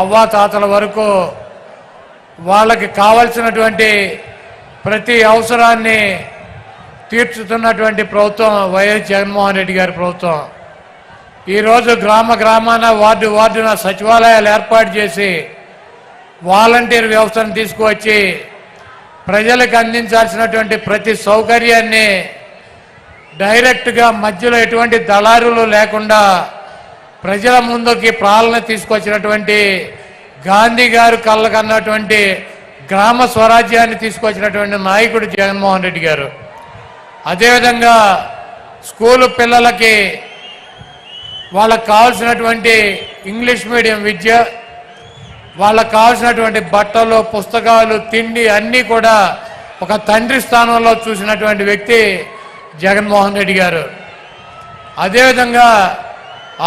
అవ్వాతాతల వరకు వాళ్ళకి కావలసినటువంటి ప్రతి అవసరాన్ని తీర్చుతున్నటువంటి ప్రభుత్వం వైఎస్ జగన్మోహన్ రెడ్డి గారి ప్రభుత్వం. ఈరోజు గ్రామ గ్రామాన వార్డు వార్డున సచివాలయాలు ఏర్పాటు చేసి వాలంటీర్ వ్యవస్థను తీసుకువచ్చి ప్రజలకు అందించాల్సినటువంటి ప్రతి సౌకర్యాన్ని డైరెక్ట్గా మధ్యలో ఎటువంటి దళారులు లేకుండా ప్రజల ముందుకి పాలన తీసుకొచ్చినటువంటి గాంధీ గారు కళ్ళకన్నటువంటి గ్రామ స్వరాజ్యాన్ని తీసుకొచ్చినటువంటి నాయకుడు జగన్మోహన్ రెడ్డి గారు. అదేవిధంగా స్కూలు పిల్లలకి వాళ్ళకు కావాల్సినటువంటి ఇంగ్లీష్ మీడియం విద్య వాళ్ళకు కావాల్సినటువంటి బట్టలు పుస్తకాలు తిండి అన్నీ కూడా ఒక తండ్రి స్థానంలో చూసినటువంటి వ్యక్తి జగన్మోహన్ రెడ్డి గారు. అదేవిధంగా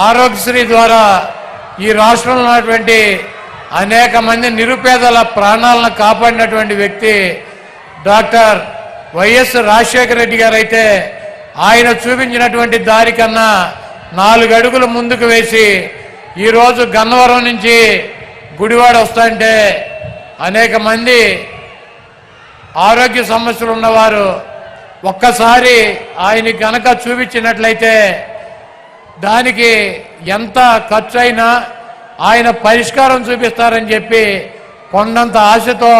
ఆరోగ్యశ్రీ ద్వారా ఈ రాష్ట్రంలో ఉన్నటువంటి అనేక మంది నిరుపేదల ప్రాణాలను కాపాడినటువంటి వ్యక్తి డాక్టర్ వైఎస్ రాజశేఖర రెడ్డి గారు అయితే ఆయన చూపించినటువంటి దారి కన్నా నాలుగు అడుగులు ముందుకు వేసి ఈరోజు గన్నవరం నుంచి గుడివాడ వస్తుంటే అనేక మంది ఆరోగ్య సమస్యలు ఉన్నవారు ఒక్కసారి ఆయన కనుక చూపించినట్లయితే దానికి ఎంత ఖర్చు అయినా ఆయన పరిష్కారం చూపిస్తారని చెప్పి కొండంత ఆశతో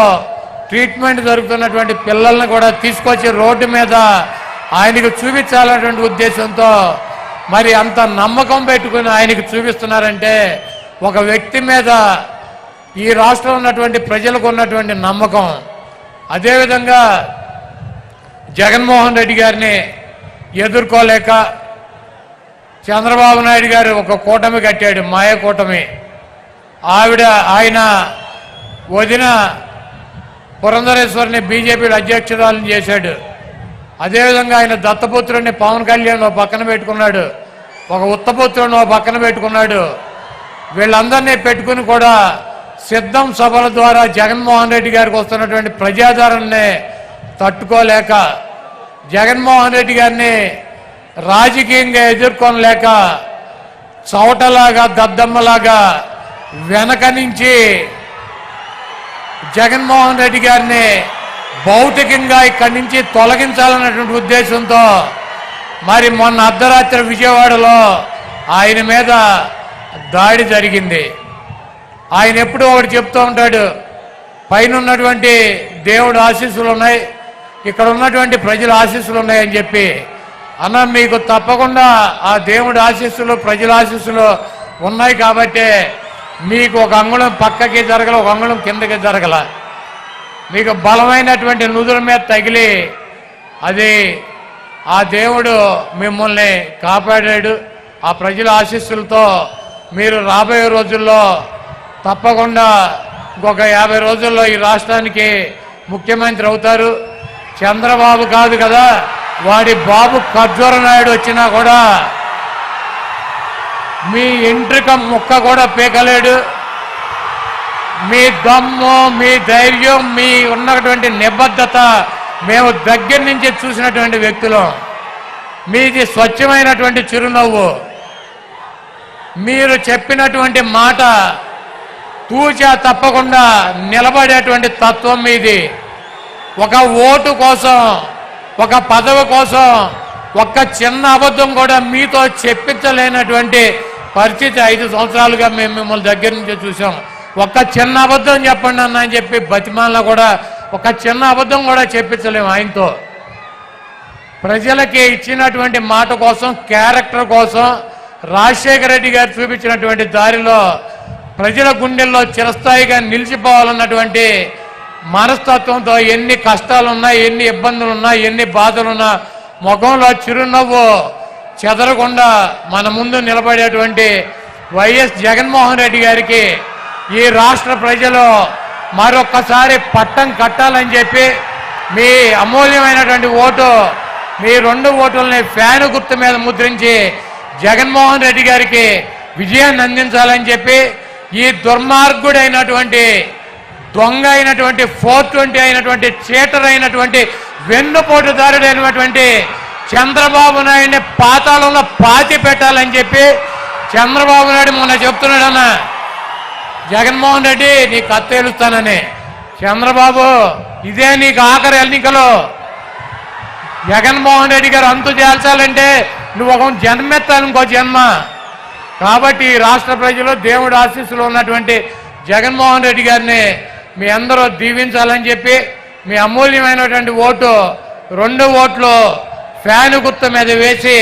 ట్రీట్మెంట్ జరుగుతున్నటువంటి పిల్లల్ని కూడా తీసుకొచ్చి రోడ్డు మీద ఆయనకు చూపించాలన్నటువంటి ఉద్దేశంతో మరి అంత నమ్మకం పెట్టుకుని ఆయనకు చూపిస్తున్నారంటే ఒక వ్యక్తి మీద ఈ రాష్ట్రంలో ఉన్నటువంటి ప్రజలకు ఉన్నటువంటి నమ్మకం. అదేవిధంగా జగన్మోహన్ రెడ్డి గారిని ఎదుర్కోలేక చంద్రబాబు నాయుడు గారు ఒక కూటమి కట్టాడు మాయ కూటమి. ఆవిడ ఆయన వదిన పురంధరేశ్వరిని బీజేపీ అధ్యక్షురాలను చేశాడు. అదేవిధంగా ఆయన దత్తపుత్రుడిని పవన్ కళ్యాణ్ ఓ పక్కన పెట్టుకున్నాడు. ఒక ఉత్తపుత్రుడిని ఓ పక్కన పెట్టుకున్నాడు. వీళ్ళందరినీ పెట్టుకుని కూడా సిద్ధం సభల ద్వారా జగన్మోహన్ రెడ్డి గారికి వస్తున్నటువంటి ప్రజాదరణని తట్టుకోలేక జగన్మోహన్ రెడ్డి గారిని రాజకీయంగా ఎదుర్కొనలేక చవటలాగా దద్దమ్మలాగా వెనక నుంచి జగన్మోహన్ రెడ్డి గారిని భౌతికంగా ఇక్కడి నుంచి తొలగించాలన్నటువంటి ఉద్దేశంతో మరి మొన్న అర్ధరాత్రి విజయవాడలో ఆయన మీద దాడి జరిగింది. ఆయన ఎప్పుడూ ఒకటి చెప్తూ ఉంటాడు పైన ఉన్నటువంటి దేవుడు ఆశీస్సులు ఉన్నాయి ఇక్కడ ఉన్నటువంటి ప్రజల ఆశీస్సులు ఉన్నాయని చెప్పి అన్న మీకు తప్పకుండా ఆ దేవుడి ఆశీస్సులు ప్రజల ఆశీస్సులు ఉన్నాయి కాబట్టే మీకు ఒక అంగుళం పక్కకి జరగల ఒక అంగుళం కిందకి జరగల. మీకు బలమైనటువంటి నుదుల మీద తగిలి అది ఆ దేవుడు మిమ్మల్ని కాపాడాడు. ఆ ప్రజల ఆశీస్సులతో మీరు రాబోయే రోజుల్లో తప్పకుండా ఇంకొక యాభై రోజుల్లో ఈ రాష్ట్రానికి ముఖ్యమంత్రి అవుతారు. చంద్రబాబు కాదు కదా వాడి బాబు ఖర్జూర నాయుడు వచ్చినా కూడా మీ ఇంట్రిక ముక్క కూడా పీకలేడు. మీ దమ్ము మీ ధైర్యం మీ ఉన్నటువంటి నిబద్ధత మేము దగ్గర నుంచి చూసినటువంటి వ్యక్తులం. మీది స్వచ్ఛమైనటువంటి చిరునవ్వు. మీరు చెప్పినటువంటి మాట తూచా తప్పకుండా నిలబడేటువంటి తత్వం మీది. ఒక ఓటు కోసం ఒక పదవి కోసం ఒక్క చిన్న అబద్ధం కూడా మీతో చెప్పించలేనటువంటి పరిస్థితి ఐదు సంవత్సరాలుగా మేము మిమ్మల్ని దగ్గర నుంచి చూసాం ఒక్క చిన్న అబద్ధం చెప్పండి అన్న అని చెప్పి బతిమాల కూడా ఒక చిన్న అబద్ధం కూడా చెప్పించలేము ఆయనతో. ప్రజలకి ఇచ్చినటువంటి మాట కోసం క్యారెక్టర్ కోసం రాజశేఖర రెడ్డి గారు చూపించినటువంటి దారిలో ప్రజల గుండెల్లో చిరస్థాయిగా నిలిచిపోవాలన్నటువంటి మనస్తత్వంతో ఎన్ని కష్టాలున్నా ఎన్ని ఇబ్బందులున్నా ఎన్ని బాధలున్నా ముఖంలో చిరునవ్వు చెదరకుండా మన ముందు నిలబడేటువంటి వైఎస్ జగన్మోహన్ రెడ్డి గారికి ఈ రాష్ట్ర ప్రజలు మరొక్కసారి పట్టం కట్టాలని చెప్పి మీ అమూల్యమైనటువంటి ఓటు మీ రెండు ఓటుల్ని ఫ్యాను గుర్తు మీద ముద్రించి జగన్మోహన్ రెడ్డి గారికి విజయాన్ని అందించాలని చెప్పి ఈ దుర్మార్గుడైనటువంటి దొంగ అయినటువంటి ఫోర్ ట్వంటీ అయినటువంటి చీటర్ అయినటువంటి వెన్నుపోటుదారుడైనటువంటి చంద్రబాబు నాయుడిని పాతాళంలో పాతి పెట్టాలని చెప్పి చంద్రబాబు నాయుడు మొన్న చెప్తున్నాడన్న. జగన్మోహన్ రెడ్డి నీ కత్తేలుస్తానని చంద్రబాబు ఇదే నీకు ఆఖరి ఎన్నికలు. జగన్మోహన్ రెడ్డి గారు అంతు చేర్చాలంటే నువ్వు ఒక జన్మెత్తాలి ఇంకో జన్మ. కాబట్టి ఈ రాష్ట్ర ప్రజలు దేవుడు ఆశీస్సులు ఉన్నటువంటి జగన్మోహన్ రెడ్డి గారిని మీ అందరూ దీవించాలని చెప్పి మీ అమూల్యమైనటువంటి ఓటు రెండు ఓట్లు ఫ్యాను గుర్తు మీద వేసి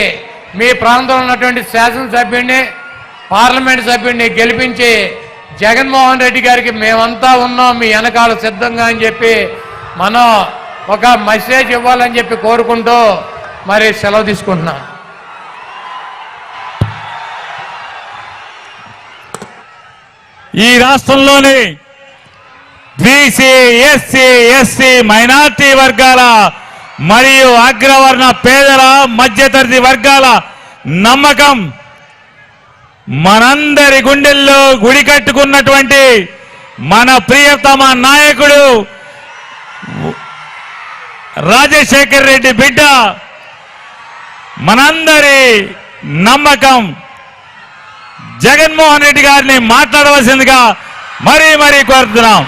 మీ ప్రాంతంలో ఉన్నటువంటి శాసనసభ్యుడిని పార్లమెంట్ సభ్యుడిని గెలిపించి జగన్మోహన్ రెడ్డి గారికి మేమంతా ఉన్నాం మీ వెనకాల సిద్ధంగా అని చెప్పి మనం ఒక మెసేజ్ ఇవ్వాలని చెప్పి కోరుకుంటూ మరి సెలవు తీసుకుంటున్నాం. ఈ రాష్ట్రంలోని బీసీ ఎస్సీ ఎస్సీ మైనార్టీ వర్గాల మరియు అగ్రవర్ణ పేదల మధ్యతరగతి వర్గాల నమ్మకం మనందరి గుండెల్లో గుడి కట్టుకున్నటువంటి మన ప్రియతమ నాయకుడు రాజశేఖర్ రెడ్డి బిడ్డ మనందరి నమ్మకం. జగన్మోహన్ రెడ్డి గారిని మాట్లాడవలసిందిగా మరీ మరీ కోరుతున్నాం.